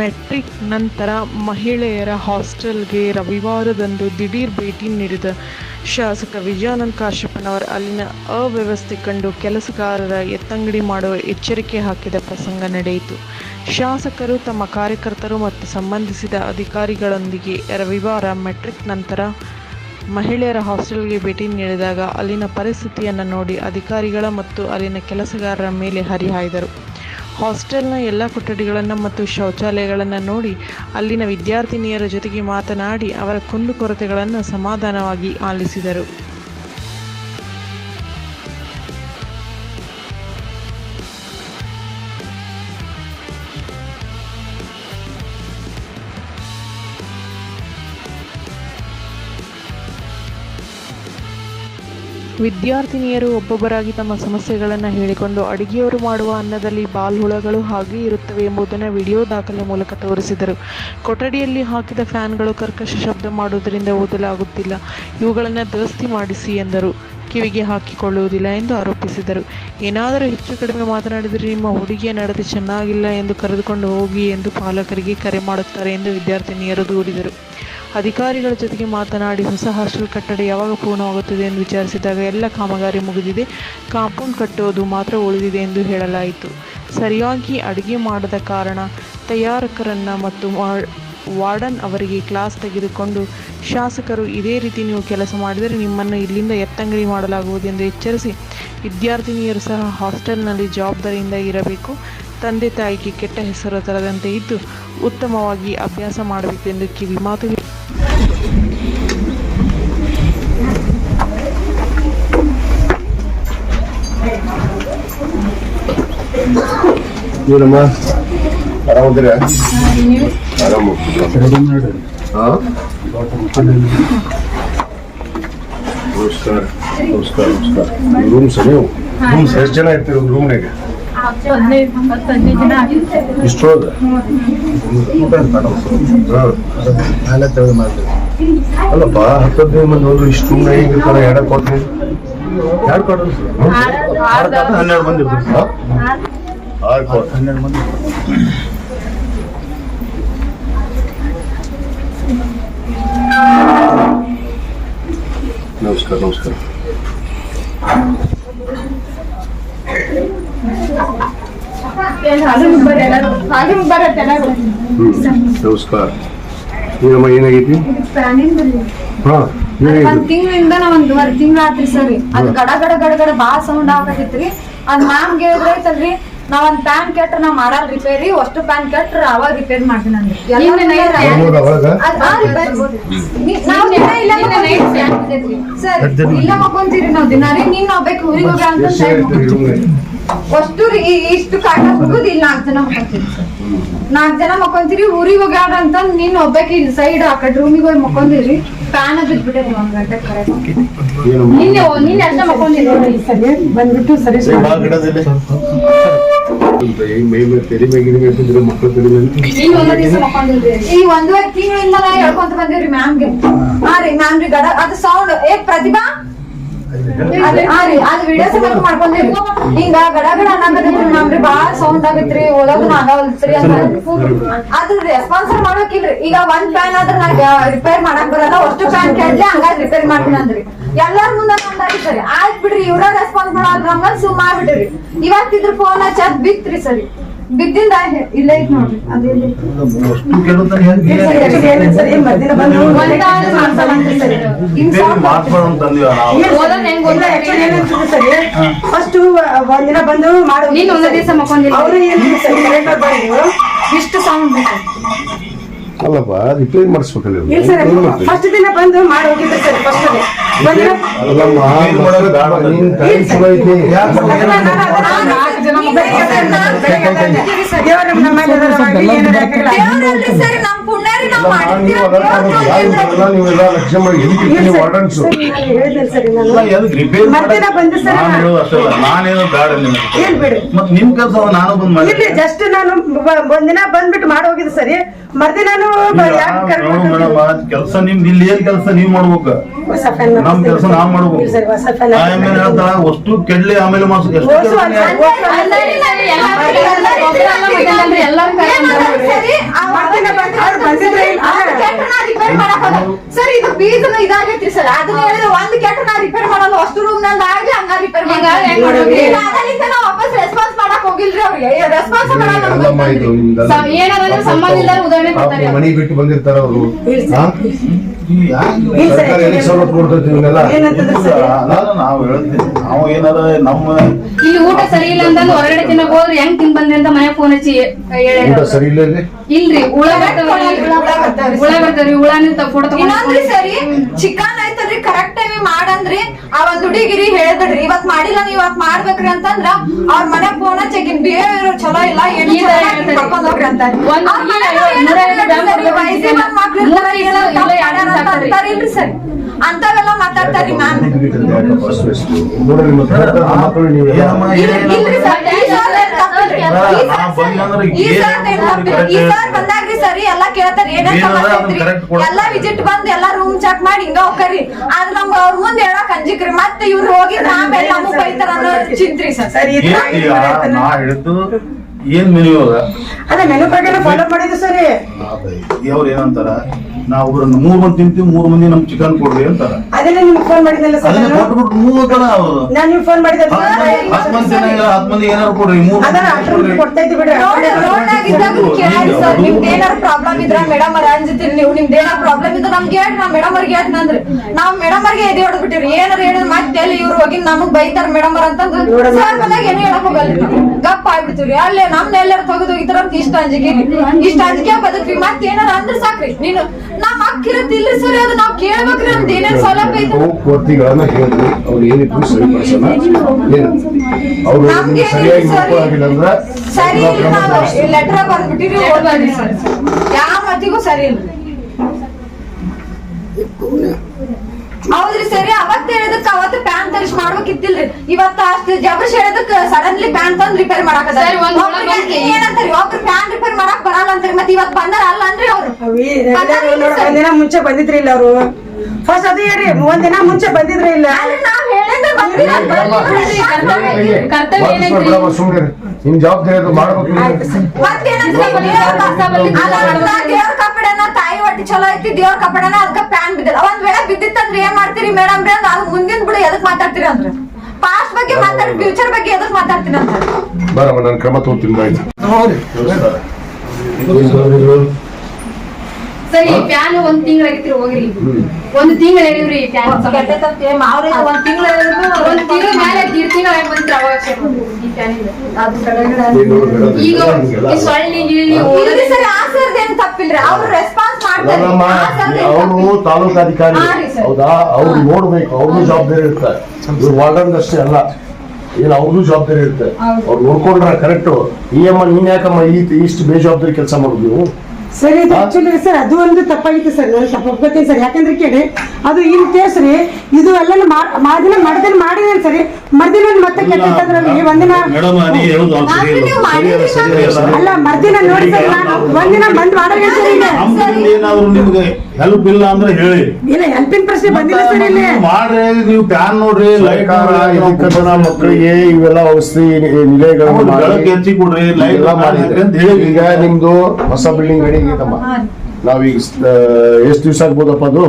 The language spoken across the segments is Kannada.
ಮೆಟ್ರಿಕ್ ನಂತರ ಮಹಿಳೆಯರ ಹಾಸ್ಟೆಲ್ಗೆ ರವಿವಾರದಂದು ದಿಢೀರ್ ಭೇಟಿ ನೀಡಿದ ಶಾಸಕ ವಿಜಯಾನಂದ ಕಾಶ್ಯಪ್ಪನವರು ಅಲ್ಲಿನ ಅವ್ಯವಸ್ಥೆ ಕಂಡು ಕೆಲಸಗಾರರ ಎತ್ತಂಗಡಿ ಮಾಡುವ ಎಚ್ಚರಿಕೆ ಹಾಕಿದ ಪ್ರಸಂಗ ನಡೆಯಿತು. ಶಾಸಕರು ತಮ್ಮ ಕಾರ್ಯಕರ್ತರು ಮತ್ತು ಸಂಬಂಧಿಸಿದ ಅಧಿಕಾರಿಗಳೊಂದಿಗೆ ರವಿವಾರ ಮೆಟ್ರಿಕ್ ನಂತರ ಮಹಿಳೆಯರ ಹಾಸ್ಟೆಲ್ಗೆ ಭೇಟಿ ನೀಡಿದಾಗ ಅಲ್ಲಿನ ಪರಿಸ್ಥಿತಿಯನ್ನು ನೋಡಿ ಅಧಿಕಾರಿಗಳ ಮತ್ತು ಅಲ್ಲಿನ ಕೆಲಸಗಾರರ ಮೇಲೆ ಹರಿಹಾಯ್ದರು. ಹಾಸ್ಟೆಲ್ನ ಎಲ್ಲ ಕೊಠಡಿಗಳನ್ನು ಮತ್ತು ಶೌಚಾಲಯಗಳನ್ನು ನೋಡಿ ಅಲ್ಲಿನ ವಿದ್ಯಾರ್ಥಿನಿಯರ ಜೊತೆಗೆ ಮಾತನಾಡಿ ಅವರ ಕುಂದುಕೊರತೆಗಳನ್ನು ಸಮಾಧಾನವಾಗಿ ಆಲಿಸಿದರು. ವಿದ್ಯಾರ್ಥಿನಿಯರು ಒಬ್ಬೊಬ್ಬರಾಗಿ ತಮ್ಮ ಸಮಸ್ಯೆಗಳನ್ನು ಹೇಳಿಕೊಂಡು ಅಡುಗೆಯವರು ಮಾಡುವ ಅನ್ನದಲ್ಲಿ ಬಾಲ್ಹುಳಗಳು ಹಾಗೆ ಇರುತ್ತವೆ ಎಂಬುದನ್ನು ವಿಡಿಯೋ ದಾಖಲೆ ಮೂಲಕ ತೋರಿಸಿದರು. ಕೊಠಡಿಯಲ್ಲಿ ಹಾಕಿದ ಫ್ಯಾನ್ಗಳು ಕರ್ಕಶ ಶಬ್ದ ಮಾಡುವುದರಿಂದ ಓದಲಾಗುತ್ತಿಲ್ಲ. ಇವುಗಳನ್ನು ದುರಸ್ತಿ ಮಾಡಿಸಿ ಎಂದರು. ಕಿವಿಗೆ ಹಾಕಿಕೊಳ್ಳುವುದಿಲ್ಲ ಎಂದು ಆರೋಪಿಸಿದರು. ಏನಾದರೂ ಹೆಚ್ಚು ಕಡಿಮೆ ಮಾತನಾಡಿದರೆ ನಿಮ್ಮ ಹುಡುಗಿಯ ನಡತೆ ಚೆನ್ನಾಗಿಲ್ಲ ಎಂದು ಕರೆದುಕೊಂಡು ಹೋಗಿ ಎಂದು ಪಾಲಕರಿಗೆ ಕರೆ ಮಾಡುತ್ತಾರೆ ಎಂದು ವಿದ್ಯಾರ್ಥಿನಿಯರು ದೂರಿದರು. ಅಧಿಕಾರಿಗಳ ಜೊತೆಗೆ ಮಾತನಾಡಿ ಹೊಸ ಹಾಸ್ಟೆಲ್ ಕಟ್ಟಡ ಯಾವಾಗ ಪೂರ್ಣವಾಗುತ್ತದೆ ಎಂದು ವಿಚಾರಿಸಿದಾಗ ಎಲ್ಲ ಕಾಮಗಾರಿ ಮುಗಿದಿದೆ. ಕಾಂಪೌಂಡ್ ಕಟ್ಟುವುದು ಮಾತ್ರ ಉಳಿದಿದೆ ಎಂದು ಹೇಳಲಾಯಿತು. ಸರಿಯಾಗಿ ಅಡುಗೆ ಮಾಡದ ಕಾರಣ ತಯಾರಕರನ್ನು ಮತ್ತು ವಾರ್ಡನ್ ಅವರಿಗೆ ಕ್ಲಾಸ್ ತೆಗೆದುಕೊಂಡು ಶಾಸಕರು ಇದೇ ರೀತಿ ನೀವು ಕೆಲಸ ಮಾಡಿದರೆ ನಿಮ್ಮನ್ನು ಇಲ್ಲಿಂದ ಎತ್ತಂಗಡಿ ಮಾಡಲಾಗುವುದು ಎಂದು ಎಚ್ಚರಿಸಿ ವಿದ್ಯಾರ್ಥಿನಿಯರು ಸಹ ಹಾಸ್ಟೆಲ್ನಲ್ಲಿ ಜವಾಬ್ದಾರಿಯಿಂದ ಇರಬೇಕು. ತಂದೆ ತಾಯಿಗೆ ಕೆಟ್ಟ ಹೆಸರು ತರದಂತೆ ಇದ್ದು ಉತ್ತಮವಾಗಿ ಅಭ್ಯಾಸ ಮಾಡಬೇಕು ಎಂದು ಕಿವಿ ಮಾತು ಹೇಳಿ- ಏನಮ್ಮ? ಆರಾಮದಿರ? ಆರಾಮ ನಮಸ್ಕಾರ ನಮಸ್ಕಾರ ನಮಸ್ಕಾರ. ರೂಮ್ಸ್ ನೀವು? ರೂಮ್ಸ್ ಎಷ್ಟು ಜನ ಇರ್ತೀರಿ ಒಂದು ರೂಮ್ನಾಗ ಇಷ್ಟೊಳಗ ಅಲ್ಲಪ್ಪ ಹತ್ತದ್ದು ಮಂದಿ ಹೋದ್ರು ಇಷ್ಟು ರೂಮ್ನಾಗ ಹೆಂಗಿರ್ತಾರ ಎಡ ಕೊಡ್ತೀನಿ ಯಾರು ಕೊಡ್ರಿ ಹನ್ನೆರಡು ಮಂದಿ ಆರು ಕೊಡ್ರಿ ಹನ್ನೆರಡು ಮಂದಿ ನಮಸ್ಕಾರ ನಮಸ್ಕಾರ ಹಾಗೆ ಮುಗ್ಬಾರ ಎಲ್ಲರೂ ಹಾಗೆ ಮುಗ್ಬಾರತ್ತೆ ಎಲ್ಲರೂ ಹ್ಮ್ ನಮಸ್ಕಾರ ಏನಮ್ಮ ಏನಾಗೈತಿ ಹಾ ಏನಾಗೈತಿ ಒಂದ್ ತಿಂಗಳಿಂದ ನಾ ಒಂದ್ ಒಂದ್ ತಿಂಗಳ ಆತ್ರಿ ಸರ್ ಅದ್ ಗಡ ಗಡ ಗಡ ಗಡ ಬಾ ಸೌಂಡ್ ಆಗತೈತ್ರಿ ಅದ್ ಮ್ಯಾಮ್ ಹೇಳಿದ್ರೆ ಐತಲ್ರಿ ನಾವ್ ಒಂದ್ ಪ್ಯಾನ್ ಕೆಟ್ರ ನಾ ಮಾಡಲ್ ರಿಪೇರಿ ಅಷ್ಟು ಪ್ಯಾನ್ ಕೆಟ್ರ ಅವಾಗ ರಿಪೇರ್ ಮಾಡ್ತೀನಿ ನಾನು. ನಾವ್. ಸರ್ ಇಲ್ಲ ಮಕ್ಕೊಂತೀರಿ ನಾವ್ ನಾವ್ ಬೇಕು ಊರಿಗೆ ಹೋಗ ಅಂತ ಅಷ್ಟು ಇಷ್ಟು ಕಾಟ ಹೋಗುದು ಇಲ್ಲ ನಾಲ್ಕು ಜನ ಮಕ್ಕೊಂತೀರಿ ಸರ್. ನಾಲ್ಕು ಜನ ಮಕ್ಕೊಂತೀರಿ ಊರಿಗೆ ಹೋಗ್ಯಾರ ಅಂತ ನೀನ್ ಒಬ್ಬಾಕಿ ಇಲ್ಲಿ ಸೈಡ್ ಆ ಕಡೆ ರೂಮಿಗೆ ಹೋಗಿ ಮಕ್ಕೊಂದಿರಿ. ಫ್ಯಾನ್ ಬಿದ್ಬಿಟ್ಟೈತಿ ಒಂದ್ ಗಂಟೆ ಕರೆ ಏನಮ್ಮ ನಿನ್ನೆ ನಿನ್ನೆ ಅಷ್ಟ ಮಕ್ಕೊಂಡಿದ್ದೀವಿ ಸರಿ. ಬಂದ್ಬಿಟ್ಟು ಅಂತ ಈ ಮೈ ಮೇಲೆ ತೆರಿ ಮೇಲೆ ಗಿರಿ ಮಕ್ಕಳು ತೆರಿ ಮೇಲೆ ನೀನು ಒಂದೇ ದಿವಸ ಮಕ್ಕೊಂಡಿದ್ರಿ ಈ ಒಂದೂವರೆ ತಿಂಗಳಿಂದ ನಾ ಹೇಳ್ಕೊಂತ ಬಂದೇವ್ರಿ ಮ್ಯಾಮ್ಗೆ. ಹಾ. ರೀ ಮ್ಯಾಮ್ ರೀ ಗಡ ಅದು ಸೌಂಡ್ ಏ ಪ್ರತಿಭಾ? ಹಾ ರೀ ಅದು ವಿಡಿಯೋ ಸಮೇತ ಮಾಡ್ಕೊಂಡೇವಿ ಹಿಂಗ ಗಡ ಗಡ ಅನ್ನಕತ್ತೈತ್ರಿ ಮ್ಯಾಮ್ ರೀ ಬಾಳ ಸೌಂಡ್ ಆಗೈತ್ರಿ ಓದೋದನ್ನ ಆಗವಲ್ತ್ರಿ ಅಂತ ಅದ್ರ ರೆಸ್ಪಾನ್ಸ್ ಮಾಡ್ಬೇಕಿಲ್ರಿ. ಈಗ ಒಂದ್ ಫ್ಯಾನ್ ಆದ್ರ ನಾ ರಿಪೇರ್ ಮಾಡಕ್ ಬರಲ್ಲ ಅಷ್ಟು ಫ್ಯಾನ್ ಕೇಳ್ಲಿ ಹಂಗಾಗಿ ರಿಪೇರ್ ಮಾಡ್ತೀನಿ ಅಂದ್ರಿ. ಎಲ್ಲಾರ ಮುಂದೆ ಸರಿ ಆಯ್ತ್ ಬಿಡ್ರಿ ಇವ್ರ ರೆಸ್ಪಾನ್ಸ್ ಹಂಗ ಸುಮ್ ಮಾಡ್ಬಿಟ್ರಿ ಇವತ್ತಿದ್ರ ಫೋನ್ ಚದ್ ಬಿತ್ರಿ ಸರಿ. ಬಿದ್ದಿಂದ ಇಲ್ಲ ಐತ್ ನೋಡ್ರಿ? ಫಸ್ಟ್ ಒಂದಿನ ಬಂದು ಮಾಡು. ಒಂದೇ ದಿವಸ ಮಕ್ಕೊಂಡಿಲ್ಲ. ಅವರು ಏನು ಇಷ್ಟು ಸೌಂಡ್ ಅಲ್ಲಪ್ಪ ರಿಪೇರಿ ಮಾಡಿಸ್ಬೇಕಲ್ಲ. ಇಲ್ಲ ಸರ್ ಫಸ್ಟ್ ದಿನ ಬಂದು ಮಾಡಿ ಹೋಗಿದ್ದೆ ಸರ್ ಫಸ್ಟ್ ಒಂದಿನ ಅಲ್ಲಮ್ಮ ನೀನ್ ನಮ್ ಕೆಲಸ ಬಂದ್ ಮಾಡಿ ಜಸ್ಟ್ ನಾನು ಒಂದಿನ ಬಂದ್ಬಿಟ್ಟು ಮಾಡಿ ಹೋಗಿದ್ದೆ ಸರಿ. ಕೆಲಸ ನಿಮ್ದು ಇಲ್ಲಿ ಏನ್ ಕೆಲಸ ನೀವ್ ಮಾಡ್ಬೇಕು ನಮ್ ಕೆಲಸ ನಾವ್ ಮಾಡ್ಬೇಕು ಆಮೇಲೆ ಹೇಳ್ತಾರ ಅಷ್ಟು ಕೆಡ್ಲಿ ಆಮೇಲೆ. ಸರ್ ಇದು ಬೀಜ ಇದಾಗೈತ್ರಿ ಸರ್ ಅದನ್ನ ಹೇಳಿದ್ರೆ ಒಂದ್ ಕೆಟ್ಟ ನಾ ರಿಪೇರ್ ಮಾಡಲ್ಲ ಅಷ್ಟು ರೂಮ್ ನಂದ ಆಗ್ಲಿ ಹಂಗ ರಿಪೇರ್ ನಾವು ವಾಪಸ್ ರೆಸ್ಪಾನ್ಸ್ ಮಾಡಕ್ ಹೋಗಿಲ್ರಿ ಅವ್ರಿಗೆ ರೆಸ್ಪಾನ್ಸ್ ಮಾಡಲ್ಲ ಏನಾದ್ರೆ ಸಂಬಂಧ ಇಲ್ಲ ಮನೆ ಬಿಟ್ಟು ಬಂದಿರ್ತಾರ ಅವರು. ಸರ್ಕಾರ ಎಲ್ಲಿ ಸವಲತ್ತು ಕೊಡ್ತೈತಿ ಇವನ್ನೆಲ್ಲ? ಏನಂತಂದ್ರೆ ನಾವು ಹೇಳ್ತೀವಿ. ನಾವು ಏನಾರ ನಮ್ಮ ಇಲ್ಲಿ ಊಟ ಸರಿ ಇಲ್ಲ ಅಂತಂದು ಹೊರಗಡೆ ತಿನ್ನಕ್ ಹೋದ್ರೆ ಹೆಂಗ್ ತಿನ್ ಬಂದ್ರಿ ಅಂತ ಮನೆ ಫೋನ್ ಹಚ್ಚಿ ಹೇಳ್ಯಾರ. ಊಟ ಸರಿ ಇಲ್ಲ ಇಲ್ಲಿ? ಇಲ್ರಿ ಹುಳ ಬರ್ತಾವ್ರಿ. ಹುಳ ಬರ್ತಾವ್ರಿ. ಹುಳ ನಿಂತ ಫೋಟೋ ಸರಿ ಚಿಕನ್ ಐತಲ್ರಿ ಕರೆಕ್ಟ್ ಟೈಮ್ ಮಾಡಂದ್ರಿ. ದುಡಿಗಿರಿ ಹೇಳಿದ್ರಿ ಇವತ್ ಮಾಡಿಲ್ಲ ನೀವ್ ಇವತ್ ಮಾಡ್ಬೇಕ್ರಿ ಅಂತಂದ್ರ ಅವ್ರ ಮನೆ ಫೋನ್ ಚೆಕಿನ್ ಬಿಹೇವಿಯರ್ ಚಲೋ ಇಲ್ಲ ಏನು. ಕರ್ಕೊಂಡ್ ಹೋಗ್ರಿ ಅಂತ. ಅಂತಾರಿಲ್ರಿ ಸರ್? ಅಂತವೆಲ್ಲ ಮಾತಾಡ್ತಾರಿ ಮ್ಯಾಮ್. ಇಲ್ರಿ ಸರ್ ಬಂದಾಗ್ರಿ ಸರಿ ಎಲ್ಲಾ ಕೇಳ್ತಾರಿ ಏನೇನ್. ಎಲ್ಲಾ ವಿಸಿಟ್ ಬಂದ್ ಎಲ್ಲಾ ರೂಮ್ ಚೆಕ್ ಮಾಡಿ ಹಿಂಗ ಹೋಗ್ರಿ ಆದ್ರ ನಮ್ಗ ಅವ್ರ ಮುಂದೆ ಹೇಳಕ್ ಅಂಜಿಕ್ರಿ. ಮತ್ತೆ ಇವ್ರು ಹೋಗಿ ಆಮೇಲೆ ನಮಗ್ ಬೈತಾರ ಅನ್ನೋ ಚಿಂತ್ರಿ ಸರ್. ಏನ್ ಮೆನು ಅದ ಅದೇ ಮೆನು ಪ್ರಕಾರ ಫಾಲೋ ಮಾಡಿದ್ರು ಸರಿ. ಅವ್ರು ಏನಂತಾರ? ನಾವು ಒಬ್ರನ್ನ ಮೂರ್ ಮಂದಿ ತಿಂತೀವಿ ಮೂರ್ ಮಂದಿ ನಮ್ ಚಿಕನ್ ಕೊಡ್ರಿ ಅಂತಾರ. ಅದನ್ನೇ ನಿಮ್ಗೆ ಫೋನ್ ಮಾಡಿದ್ನಲ್ಲ ಸರ್ ಅದನ್ನ ನಾನು? ಕೊಟ್ಬಿಟ್ಟು ಮೂರ್ ಕಣ ಅವ್ರು. ನಾನು ನಿಮ್ಗೆ ಫೋನ್ ಮಾಡಿದ್ದೆ ಹತ್ ಮಂದಿ- ಹತ್ ಮಂದಿ ಜನ ಹತ್ ಮಂದಿ ಏನಾರು ಕೊಡ್ರಿ ಮೂರ್ ಅದನ್ನ ಮಂದಿ ಅಷ್ಟ್ರು ಕೊಡ್ರಿ. ಕೊಡ್ತಾ ಇದ್ದಿ ಬಿಡ್ರಿ. ರೋಡ್ ರೋಡ್ ಆಗಿದ್ದಾಗ ಕೇಳಿ ಸರ್ ನಿಮ್ದು ಏನಾರ ಪ್ರಾಬ್ಲಮ್ ಇದ್ರ ಮೇಡಮ್ ಅವ್ರ ಅಂಜತೀರಿ ನೀವು ನಿಮ್ದು ಏನಾರ ಪ್ರಾಬ್ಲಮ್ ಇದ್ರೆ ನಮ್ಗೆ ಹೇಳಿ ನಾವ್ ಮೇಡಮ್ ಅವ್ರಿಗೆ ಅಂದ್ರೆ. ನಾವು ಮೇಡಮ್ ಅವ್ರಿಗೆ ಎದೆ ಹೊಡ್ಬಿಟ್ಟಿರಿ ಏನಾರ ಹೇಳಿದ್ರೆ ಮತ್ತೆ ಎಲ್ಲಿ ಇವ್ರು ಹೋಗಿ ನಮಗ್ ಬೈತಾರ ಮೇಡಮ್ ಅವ್ರ ಅಂತಂದ್ರೆ ಸರ್ ಬಂದಾಗ ಏನು ಹೇಳಕ್ ಹೋಗಲ್ಲ. ಗಪ್ಪ ಆಗ್ಬಿಡ್ತೀವ್ರಿ. ಅಲ್ಲೇ ನಮ್ನ ಎಲ್ಲಾರು ತೆಗೆದು ಹೋಗಿದ್ರ ಅಂತ ಇಷ್ಟ ಅಂಜಿಕೆ. ಇಷ್ಟ ಅಂಜಿಕೆ ಬದುಕ್ರಿ. ಮತ್ತೆ ಏನಾರ ಅಂದ್ರೆ ಸಾಕ್ರಿ. ನೀನು ನಮ್ ಅಕ್ಕಿರತ್ತಿಲ್ರಿ ಸರ್ ಅದು ನಾವ್ ಕೇಳ್ಬೇಕ್ರಿ ನಮ್ದು ಏನೇನ್ ಸೌಲಭ್ಯ ಐತೆ ನಾವು ಕೋರ್ತಿಗಳನ್ನ ಹೇಳಿದ್ವಿ. ಅವ್ರು ಏನಿದ್ರು ಸರಿಪಡಿಸೋಣ ಏನು? ಅವರು ಸರಿಯಾಗಿ ನೋಡ್ಕೊಳ್ಳೋದಿಲ್ಲ ಅಂದ್ರೆ ಸರಿ. ಲೆಟರ್ ಬರ್ದ್ಬಿಟ್ಟಿರಿ ಓದ್ಬೇಡ್ರಿ ಸರ್. ಯಾವ ಮತಿಗೂ ಸರಿ ಇಲ್ಲ. ಹೌದ್ರಿ ಸರಿ ಅವತ್ ಹೇಳಿದಕ್ಕೆ ಅವತ್ತು ತರಿಸಿ ಮಾಡ್ಬೇಕಿತ್ತಿಲ್ರಿ ಇವತ್ತ ಅಷ್ಟು ಜಬರ್ಸ್ ಹೇಳಿದಕ್ಕ ಸಡನ್ಲಿ ಪ್ಯಾನ್ ತಂದ್ ರಿಪೇರ್ ಮಾಡಕ್ ಸರಿ, ಒಂದ್ ಹುಳ ಬಂದ್ರಿ. ಏನಂತಾರಿ ಒಬ್ರು ಪ್ಯಾನ್ ರಿಪೇರ್ ಮಾಡಕ್ ಬರಲ್ಲ ಅಂತ ಮತ್ತೆ ಇವತ್ ಬಂದಾರ ಅಲ್ಲ ಅನ್ರಿ ಅವ್ರು ಅವಿ ನೋಡ ಒಂದಿನ ಮುಂಚೆ ಬಂದಿದ್ರಿ ಇಲ್ಲ ಅವರು ಫಸ್ಟ್ ಅದು ಹೇಳ್ರಿ ಒಂದಿನ ಮುಂಚೆ ಬಂದಿದ್ರಿ ಇಲ್ಲ ಅಲ್ರಿ ನಾವ್ ಹೇಳಿದ್ರೆ ಬಂದಿಲ್ಲ ಕರ್ತವ್ಯ ಏನೈತ್ರಿ. ನಿಮ್ ಜವಾಬ್ದಾರಿ ಅದು ಮಾಡ್ಬೇಕು ದೇವ್ರ ಕಪ್ಪಡನ ತಾಯಿ ಹೊಟ್ಟಿ ಚಲೋ ಐತಿ ದೇವ್ರ ಕಪಡನ ಅದಕ್ಕ ಪ್ಯಾನ್ ಬಿದ್ದಿಲ್ಲ ಒಂದ್ ವೇಳೆ ಬಿದ್ದಿತ್ತಂದ್ರೆ ಏನ್ ಮಾಡ್ತೀರಿ ಮೇಡಮ್ ರೀ ಅದು ಮುಂದಿನ ಬಿಡು ಎದಕ್ ಮಾತಾಡ್ತೀರಿ ಅಂದ್ರೆ. ಪಾಸ್ಟ್ ಬಗ್ಗೆ ಮಾತಾಡಿ ಫ್ಯೂಚರ್ ಬಗ್ಗೆ ಎದಕ್ ಮಾತಾಡ್ತೀನಿ ಅಂತ ಬರಮ್ಮ ನಾನು ಕ್ರಮ ತಗೋತೀನಿ ಬಾಯ್ ಸರಿ ಫ್ಯಾನ್ ಒಂದ್ ತಿಂಗಳಾಗಿತ್ರಿ ಹೋಗ್ರಿ. ಒಂದ್ ತಿಂಗಳ ಹೇಳಿವ್ರಿ ಫ್ಯಾನ್ ಒಂದ್ ತಿಂಗಳ ಒಂದ್ ತಿಂಗಳ ಮೇಲೆ ದೀಡ್ ತಿಂಗಳ ಬಂದ್ರಿ ಅವಾಗ ಈಗ ಈ ಸೊಳ್ಳಿ ಏನ್ ತಪ್ಪಿಲ್ರಿ? ಅವ್ರು ರೆಸ್ಪಾನ್ಸ್ ಮಾಡ್ತಾರೆ. ಅವರು. ತಾಲೂಕು ಅಧಿಕಾರಿ. ಹೌದಾ? ಅವ್ರು ನೋಡ್ಬೇಕು ಅವ್ರಿಗೂ ಜವಾಬ್ದಾರಿ ಇರುತ್ತೆ. ಇವ್ರು ವಾರ್ಡನ್ ಅಷ್ಟೇ ಅಲ್ಲ. ಏನು ಅವ್ರದ್ದು ಜವಾಬ್ದಾರಿ ಇರುತ್ತೆ. ಅವ್ರು ನೋಡ್ಕೊಂಡ್ರ ಕರೆಕ್ಟ್ ಈ ಅಮ್ಮ ನೀನ್ ಯಾಕಮ್ಮ ಈ ಇಷ್ಟು ಬೇಜವಾಬ್ದಾರಿ ಕೆಲಸ ಮಾಡುದು ನೀವು? ಸರ್ ಇದು ಆಕ್ಚುಲಿ ಸರ್ ಅದು ಒಂದು ತಪ್ಪಾಗಿತ್ತು ಸರ್. ನಾನು ತಪ್ಪು ಒಪ್ಕೋತೀನಿ ಸರ್. ಯಾಕಂದ್ರೆ ಕೇಳಿ ಅದು ಇನ್ ಕೇಸ್ ರೀ ಇದು ಎಲ್ಲ ಮಾದಿನ ಮಡ್ದಿನ ಮಾಡಿದೇನೆ ಸರಿ. ಮರ್ದಿನ ಮತ್ತೆ ಕೆಟ್ಟದ್ರಲ್ಲಿ ಒಂದಿನ. ಅಲ್ಲ ಮರ್ದಿನ ನೋಡಿ ಸರ್ ನಾನು ಒಂದಿನ ಬಂದ್ ಮಾಡೋಣ ಸರ್ ಏನಾದ್ರು ನಿಮ್ಗೆ ಹೆಲ್ಪ್ ಇಲ್ಲ ಅಂದ್ರೆ ಹೇಳಿ. ಇಲ್ಲ ಹೆಲ್ಪಿನ ಪ್ರಶ್ನೆ ಬಂದಿಲ್ಲ ಸರ್ ಇಲ್ಲಿ. ಮಾಡ್ರಿ ನೀವು ಪ್ಯಾನ್ ನೋಡ್ರಿ ಲೈಕಾರ ಜನ ಮಕ್ಕಳಿಗೆ ಇವೆಲ್ಲ ಔಷಧಿ ನಿಲಯಗಳು ಹಚ್ಚಿ ಕೊಡ್ರಿ ಲೈಟ್ ಎಲ್ಲ ಮಾಡಿದ್ರಿ ಅಂತ ಹೇಳಿ. ಈಗ ನಿಮ್ದು ಹೊಸ ಬಿಲ್ಡಿಂಗ್ ರೆಡಿ ಆಗೈತಮ್ಮ ನಾವೀಗ ಎಷ್ಟು ದಿವಸ ಆಗ್ಬೋದಪ್ಪ ಅದು?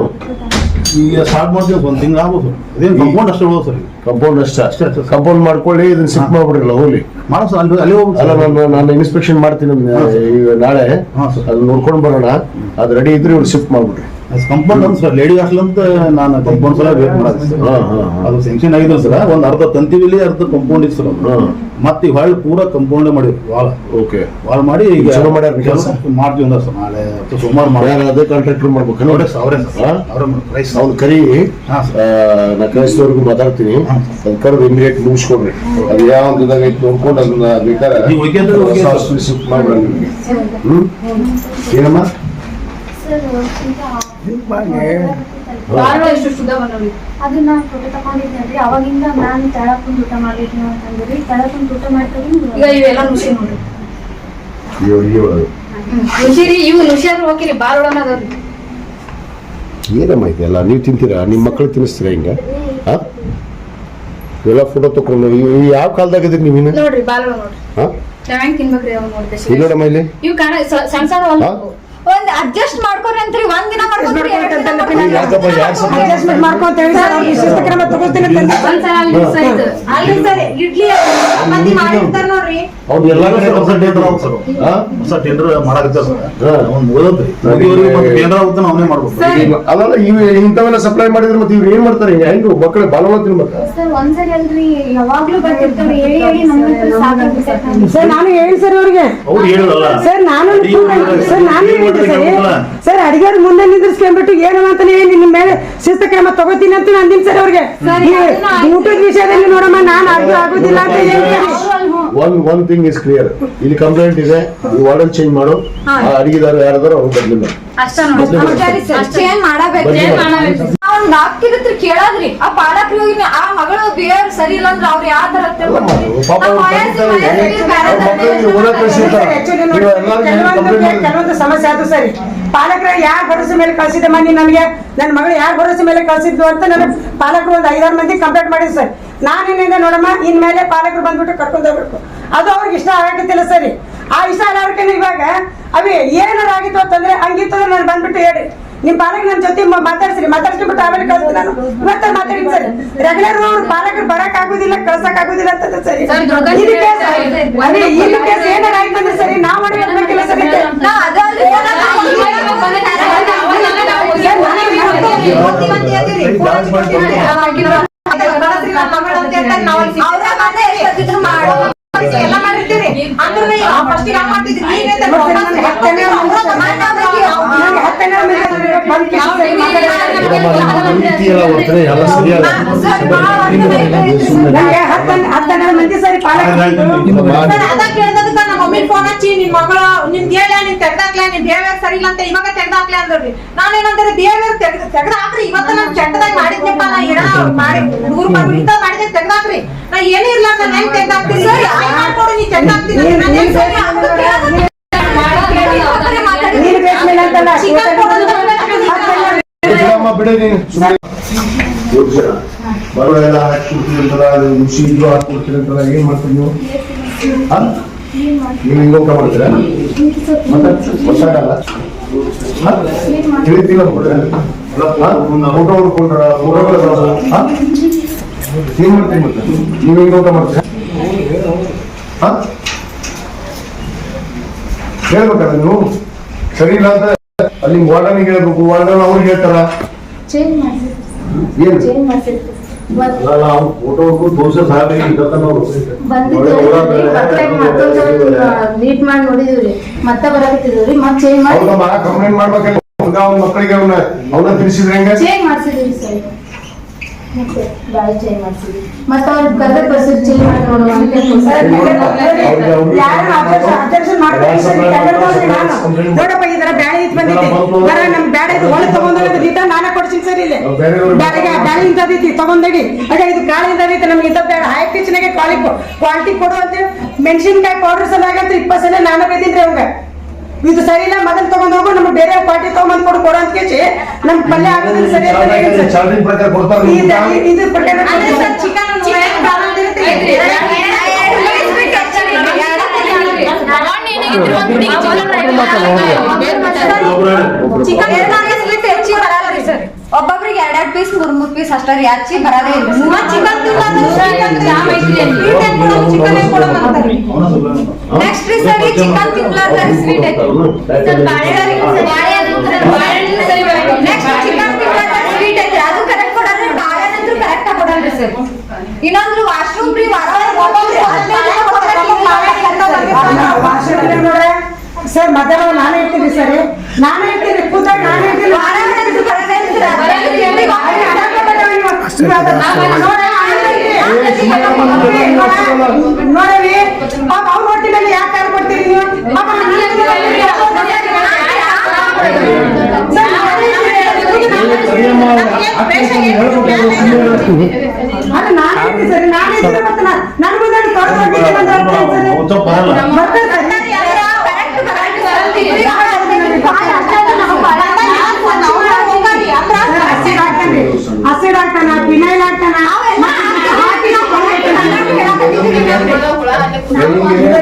ಈಗ ಸ್ಟಾರ್ಟ್ ಮಾಡ್ತೀವಿ ಒಂದ್ ತಿಂಗಳು ಆಗ್ಬೋದು. ಅದೇನು ಕಂಪೌಂಡ್ ಅಷ್ಟೇ ಉಳಿದ ಸರ್ ಕಂಪೌಂಡ್ ಅಷ್ಟೇ? ಅಷ್ಟೇ, ಅಷ್ಟೇ. ಕಂಪೌಂಡ್ ಮಾಡ್ಕೊಳ್ಳಿ ಇದನ್ನ ಶಿಫ್ಟ್ ಮಾಡ್ಬಿಡ್ರಲ್ಲ ಹೋಗ್ಲಿ. ಮಾಡೋ ಅಲ್ಲಿ ಅಲ್ಲಿ ಹೋಗ್ಬೇಕು ಅಲ್ಲ. ನಾನು ನಾನು ಇನ್ಸ್ಪೆಕ್ಷನ್ ಮಾಡ್ತೀನಿ ಈಗ ನಾಳೆ. ಅದು ನೋಡ್ಕೊಂಡು ಬರೋಣ. ಅದು ರೆಡಿ ಇದ್ರೆ ಇವ್ರು ಶಿಫ್ಟ್ ಮಾಡ್ಬಿಡ್ರಿ. ಕಂಪೌಂಡ್ ಅಂತ ಸರ್ ಲೇಡಿ ಹಾಸ್ಟೆಲ್ ಅಂತ ನಾನು ಕಂಪೌಂಡ್ ಸಲ ವೇಟ್ ಮಾಡಿದೆ. ಅದು ಸೆಂಕ್ಷನ್ ಆಗಿದೆ ಸರ್ ಒಂದು ಅರ್ಧ ತಂತಿವಿಲಿ ಅರ್ಧ ಕಂಪೌಂಡ್ ಇತ್ತು ಸರ್. ಮತ್ತೆ ಈಗ ಹೊಳ್ಳಿ ಪೂರಾ ಕಂಪೌಂಡ್ ಮಾಡಿ ವಾಲ್ ಓಕೆ. ವಾಲ್ ಮಾಡಿ ಈಗ ಶುರು ಮಾಡ್ಯಾರ ಮಾಡ್ತೀವಿ ಅಂದ್ರೆ ಸರ್ ನಾಳೆ ಸುಮಾರು ಸೋಮವಾರ ಮಾಡಿ ಯಾರು ಅದೇ ಕಾಂಟ್ರಾಕ್ಟರ್ ಮಾಡ್ಬೇಕು? ನೋಡಿ ಸರ್ ಅವರೇ ಅವ್ನು ಕರಿ ನಾ ಕಳಿಸಿದವ್ರಿಗೂ ಮಾತಾಡ್ತೀನಿ. ಅದು ಕರೆದು ಇಮಿಡಿಯೇಟ್ ಮುಗಿಸ್ಕೊಡ್ರಿ. ಅದು ಯಾವ ಇದಾಗ ಐತೆ ನೋಡ್ಕೊಂಡು ಅದನ್ನ ಬೇಕಾದ್ರೆ ನಿಮ್ಗೆ ಹ್ಮ್? ಏನಮ್ಮ? ಅದನ್ನ ಫೋಟೋ ತಗೊಂಡಿದ್ನಲ್ರಿ ಅವಾಗಿಂದ ತೆಳಕ್ ಊಟ ಮಾಡಿದ್ನ ಅಂತಂದ್ರಿ ಮಾಡ್ತೀವಿ ಈಗ ಇವೆಲ್ಲ ನೋಡ್ರಿ ಇವ್- ಹೋಗಿರಿ ಏನಮ್ಮ ಇದೆಲ್ಲ? ನೀವು ತಿಂತೀರಾ? ನಿಮ್ಮ ಮಕ್ಕಳು ತಿನ್ನಿಸ್ತೀರಾ ಹಿಂಗೆ? ಹಾ? ಇವೆಲ್ಲ ಫೋಟೋ ತಕೊಂಡು ಇವು ಯಾವ ಕಾಲದಾಗ ಇದ್ರಿ ನೀವು ನೋಡ್ರಿ ಬಾಲ್ ನೋಡ್ರಿ. ಹಾ? ತಿನ್ಬೇಕ್ರಿ ಇಲ್ಲಿ ನೋಡಮ್ಮ ಇಲ್ಲಿ? ಇವ್ ಕಾಣ ಸಣ್ಣ ಸಣ್ಣ? ಒಂದ್ ಅಡ್ಜಸ್ಟ್ ಮಾಡ್ಕೊರಿ ಅಂತ್ರಿ ಒಂದ್ ದಿನ ಎರಡ್ ಅಡ್ಜಸ್ಟ್ಮೆಂಟ್ ಮಾಡ್ಕೊಂತ ಹೇಳಿ ಸರ್? ಅವ್ರಿಗೆ ಶಿಸ್ತು ಕ್ರಮ ತಗೋತೀನಿ ಅಂತ ಅಂದ್ರು. ಒಂದ್ ಸಲ ಅಲ್ಲಿ ಮಿಸ್ ಆಯ್ತು ಅಲ್ರಿ ಸರ್. ಇಡ್ಲಿ ಮಂದಿ ಮಾಡಿರ್ತಾರ ನೋಡ್ರಿ. ಅವ್ರು ಎಲ್ಲ ಕಡೆ ಹೊಸ ಟೇಬಲ್ ಹಾ? ಹೊಸ ಟೆಂಡರ್ ಮಾಡಕತ್ತಾರ ಹಾ. ಅವ್ನ್ ಮುಗ್ದತ್ರಿ ಮೋದಿಯವ್ರಿಗೆ ಮತ್ತೆ ಟೆಂಡರ್ ಆಗುತ್ತೆ ಅವನೇ ಮಾಡ್ಬೇಕು. ಈಗ ಅಲ್ಲಲ್ಲ ಇವ್ ಇಂಥವೆಲ್ಲ ಸಪ್ಲೈ ಮಾಡಿದ್ರೆ ಮತ್ತೆ ಇವ್ರು ಏನ್ ಮಾಡ್ತಾರೆ? ಹಿಂಗೆ ಮಕ್ಕಳು ಬಾಲವ ತಿನ್ಬೇಕ? ಸರ್ ಒಂದ್ಸರಿ ಅಲ್ರಿ ಯಾವಾಗ್ಲೂ ಬರ್ತಿರ್ತಾರೆ. ಹೇಳಿ ಹೇಳಿ ನಮ್ಗೆ ಸರ್ ನಾನು ಹೇಳಿ ಸರ್ ಅವ್ರಿಗೆ. ಅವ್ರು ಸರ್ ನಾನು ಸರ್ ಸರ್? ಅಡಿಗೆ ಅಡಿಗೆಯವ್ರ ಮುಂದೆ ನಿಂದಿರ್ಸ್ಕೊಂಡ್ಬಿಟ್ಟು ಏನು ಅಂತಾನೆ ಹೇಳಿ ನಿಮ್ಮ ಮೇಲೆ ಶಿಸ್ತು ಕ್ರಮ ತಗೋತೀನಿ ಅಂತ ನಾನು ನಿಮ್ ಸರ್ ಅವ್ರಿಗೆ. ಊಟದ ವಿಷಯದಲ್ಲಿ ನೋಡಮ್ಮ ನಾನು ಆರ್ಗ್ಯೂ ಆಗೋದಿಲ್ಲ ಅಂತ ಹೇಳಿ one one thing is clear ಇಲ್ಲಿ ಕಂಪ್ಲೇಂಟ್ ಇದೆ ಈ ವಾರ್ಡನ್ ಚೇಂಜ್ ಮಾಡು. ಅಡಿಗೆದಾರ ಯಾರಾದ್ರೂ ಅವ್ರು ಬರ್ಲಿಲ್ಲ ಅಷ್ಟೇ ನೋಡಿ. ಸರಿ ಸರ್ ಚೇಂಜ್ ಮಾಡಬೇಕು. Change ಮಾಡಬೇಕು. ಹತ್ರ ಕೇಳಾದ್ರಿ. ಆ ಪಾಲಕ್ರಿ ಹೋಗಿ ಆ ಮಗಳು ಬಿಹೇವ್ ಸರಿ ಇಲ್ಲ ಅಂದ್ರೆ ಅವ್ರು ಯಾವ ತರ ಪಾಪ ಅವ್ರು ಬಂದಿದ್ದಾರೆ, ಅವ್ರ ಮಕ್ಕಳಿಗೆ ಓದಕ್ ಕಳ್ಸಿರ್ತಾರೆ. Actually ನೀವು ನೋಡಿ, ಎಲ್ಲರಿಗೂ ಕೆಲವೊಂದು complaint ಮಾಡಿ. ಕೆಲವೊಂದು ಸಮಸ್ಯೆ ಆದ್ರೂ ಸರಿ. ಪಾಲಕರ ಯಾರ ಭರೋಸೆ ಮೇಲೆ ಕಳ್ಸಿದೆ ಮನೆ ನನಗೆ ನನ್ನ ಮಗಳು ಯಾರ ಭರೋಸೆ ಮೇಲೆ ಕಳ್ಸಿದ್ಲು ಅಂತ ನನಗೆ ಪಾಲಕರು ಒಂದು ಐದಾರು ಮಂದಿ ಕಂಪ್ಲೇಂಟ್ ಮಾಡಿದ್ರು ಸರ್. ನಾನೇನಿದೆ ನೋಡಮ್ಮ ಇನ್ ಇನ್ಮೇಲೆ ಪಾಲಕರು ಬಂದ್ಬಿಟ್ಟು ಕರ್ಕೊಂಡು ಹೋಗ್ಬೇಕು. ಅದು ಅವ್ರಿಗೆ ಇಷ್ಟ ಆಗತ್ತಿಲ್ಲ ಸರಿ. ಆ ಇಷ್ಟ ಆಗಕ್ಕೆ ಇವಾಗ ಅವೇ ಏನಾರ ಆಗಿತ್ತು ಅಂತಂದ್ರೆ ಹಂಗಿತ್ತು ಅಂದ್ರೆ ನಾನು ಬಂದ್ಬಿಟ್ಟು ಹೇಳಿ ನಿಮ್ ಪಾಲಕ್ ನನ್ನ ಜೊತೆ ಮಾತಾಡ್ಸ್ರಿ ಮಾತಾಡ್ಸ್ಕೊಂಡ್ಬಿಟ್ಟು ಆಮೇಲೆ ಕಳ್ಸ್ತೀನಿ ನಾನು ಇವತ್ತ ಮಾತಾಡಿ ಸರ್ ರೆಗ್ಯುಲರ್ ಅವ್ರು ಪಾಲಕರು ಬರಕ್ ಆಗುದಿಲ್ಲ ಕಳ್ಸಕ್ ಆಗುದಿಲ್ಲ ಅಂತ ಸರಿ ಇದು ಕೇಸ್ ಏನಾರ ಆಯ್ತಂದ್ರೆ ಸರಿ ನಾವ್ ಅಡಿಗೆ ಸರಿ ಎಲ್ಲ ಮಾಡಿರ್ತೀರಿ ಅಂದ್ರೆ ಮಾಡ್ತಿದ್ರಿ ಫಸ್ಟ್ ಯಾವ ಮಾಡ್ತಿದ್ರಿ ನೀವೇಂತ ನನಗೆ ಹತ್ತನೇ ನನಗೆ ಹತ್ತನೇ ಬಂದ್ ಕೇಸ್ ಸರಿ ಮಾತಾಡಿ. ಈ ರೀತಿ ಎಲ್ಲ ವರ್ತನೆ ಎಲ್ಲ ಸರಿಯಲ್ಲ ನನಗೆ ಹತ್ತನೇ ಹತ್ತನೇ ಮಂದಿ ಸರಿ ಪಾಲಕರು ಅದ ಕೇಳ್ದದಕ್ಕ ನಮ್ಮ ಫೋನ್ ಹಚ್ಚಿ ನಿನ್ ಮಗಳು ನಿಮ್ಗೆ ಹೇಳ ನಿನ್ ತೆಗ್ದಾಕ್ಲ ನಿನ್ ಬಿಹೇವಿಯರ್ ಸರಿ ಇಲ್ಲ ಅಂತ ಇವಾಗ ತೆಗ್ದಾಕ್ಲೆ ಅಂದ್ರಿ. ನಾನೇನಂದ್ರೆ ಬಿಹೇವಿಯರ್ ತೆಗ್ದ ತೆಗ್ದ ಹಾಕ್ರಿ ಇವತ್ತ ನಾನ್ ಚಟ್ಟದಾಗ ಮಾಡಿದ್ನಪ್ಪ ನಾ ಏನ ಮಾಡಿ ಹುಡುಗರು ಮಾಡಿದ್ದೆ ತೆಗ್ದಾಕ್ರಿ. ನಾ ಏನೂ ಇಲ್ಲ ನಾನು ಹೆಂಗ್ ತೆಗ್ದಾಕ್ತೀನಿ? ಸರಿ ಮಾಡ್ಕೊಡು ನೀ ತೆಗ್ದಾಕ್ತೀನಿ ನಾನು ಹೆಂಗ್ ಸರಿ ಆಗ್ತದೆ ಕೇಳೋದು? ನೀನು ಬೇಸ್ ಮೇಲೆ ಅಂತಲ್ಲ ಚಿಕನ್ ಕೊಡೋದು ಬಿಡಮ್ಮ ಬಿಡಿ ನೀನು ಸುಮ್ಮನೆ ಬರೋ ಎಲ್ಲ ಹಾಕ್ಬಿಡ್ತೀನಿ ಅಂತಾರ ಇದ್ರು ಹಾಕ್ಬಿಡ್ತೀನಿ ಏನ್ ಮಾಡ್ತೀರಿ ನೀವು? ನೀವು ಹಿಂಗ್ ಮಾಡ್ತೀರಾ ಮತ್ತೆ ಗೊತ್ತಾಗಲ್ಲ? ಹೇಳ್ಬೇಕಲ್ಲ ನೀವು ಸರಿ ಇಲ್ಲ ಅಂತ ಅಲ್ಲಿ ವಾರ್ಡನ್ ಹೇಳ್ಬೇಕು ವಾರ್ಡನ್ ಅವ್ರಿಗೆ ಹೇಳ್ತಾರ ಚೇಂಜ್ ಮೀಟ್ ಮಾಡಿ ನೋಡಿದಿವ್ರಿ ಮತ್ತೆ ಮತ್ತೆ ಚೇಂಜ್ ಮಾಡಿ ಕಂಪ್ಲೇಂಟ್ ಮಾಡ್ಬೇಕಲ್ಲ. ಮಕ್ಕಳಿಗೆ ಅವನ್ನ ಅವನ್ನ ತಿಳಿಸಿದ್ರೆ ಚೇಂಜ್ ಮಾಡಿಸಿದ್ರಿ ಸರ್. ಮತ್ತೆ ಮಾಡ್ಸಿದ್ವಿ ಅವ್ರ ತಗೊಂಡ್ರೆ ನಾನು ನೋಡಪ್ಪ ಈ ತರ ಬ್ಯಾಳೆ ಇತ್ತು ಬಂದಿದ್ದೆ ಬರ ನಮ್ ಬ್ಯಾಳೆ ಇದು ನಾನೇ ಸರಿ ಇಲ್ಲಿ. ಬ್ಯಾಳೆಗೆ ಬ್ಯಾಳೆ ಆಗ ಇದು ಕಾಳು ಇಂಥದೈತಿ ನಮ್ಗೆ ಇಂಥ ಬ್ಯಾಡ ಹೈ ಪಿಚ್ನಾಗೆ ಕ್ವಾಲಿಟಿ ಕ್ವಾಲಿಟಿ ಕೊಡು ಅಂತ ಮೆಣಸಿನ್ಕಾಯಿ ಪೌಡರ್ ಸಲ ಇಪ್ಪತ್ತು ಸಲ ನಾನು ಬೈದಿನ್ರಿ ಅವಂಗ. ಇದು ಸರಿ ಇಲ್ಲ ಮಗನ್ ತಗೊಂಡ್ ಹೋಗು ನಮ್ಗೆ ಬೇರೆ ಪಾರ್ಟಿ ತಗೊಂಡ್ ಕೊಡು ಕೊಡು ಅಂತ ಕೇಳಿ ನಮ್ ಪಲ್ಯ ಆಗೋದಿಲ್ಲ ಸರಿ ಇದು- ಅಂದ್ರೆ ಸರ್ ಚಿಕನ್ ಚಿಕನ್ ಹೆಚ್ಚಿ ಬರಲ್ರಿ ಸರ್ ಎರಡೆರಡು ಪೀಸ್ ಮೂರ್ ಮೂರ್ ಪೀಸ್ ಅಷ್ಟೇ ರೀ ಹಚ್ಚಿ ಬರದೇ ಇಲ್ಲ ಚಿಕನ್ ನೆಕ್ಸ್ಟ್ ರೀ ಸರಿ ಚಿಕನ್ ತಿನ್ಲಾರ್ದ ಸ್ವೀಟ್ ಐತಿ ನೆಕ್ಸ್ಟ್ ಚಿಕನ್ ಸ್ವೀಟ್ ಐತಿ ಅದು ಕರೆಕ್ಟ್ ಕೊಡಲ್ರಿ ಬಾಳೆನಂತೂ ಕರೆಕ್ಟ್ ಕೊಡಲ್ರಿ ಸರ್ ಇನ್ನೊಂದು ವಾಶ್ರೂಮ್ ರೀ ವಾರ ಕರ್ಕೊಂಡ್ ಸರ್ ಮಧ್ಯಾಹ್ನ ನಾನೇ ಇರ್ತೀನಿ ಸರಿ ನಾನೇ ಇರ್ತೀನಿ ಕೂತಾಗ ನಾನೇ ಇರ್ತೀನಿ ನೋಡವಿ ಪಾಪ ಅವ್ನ ಹೊಟ್ಟಿನಲ್ಲಿ ಯಾಕೆ ಕಾರ್ ಕೊಡ್ತೀರಿ ನೀವು ಪಾಪ ನಾನೇ ಸರಿ. ನಾನೇ ಇರ್ತೀನಿ ನಾನು- ನನ್ ಮುಂದೆ எங்கே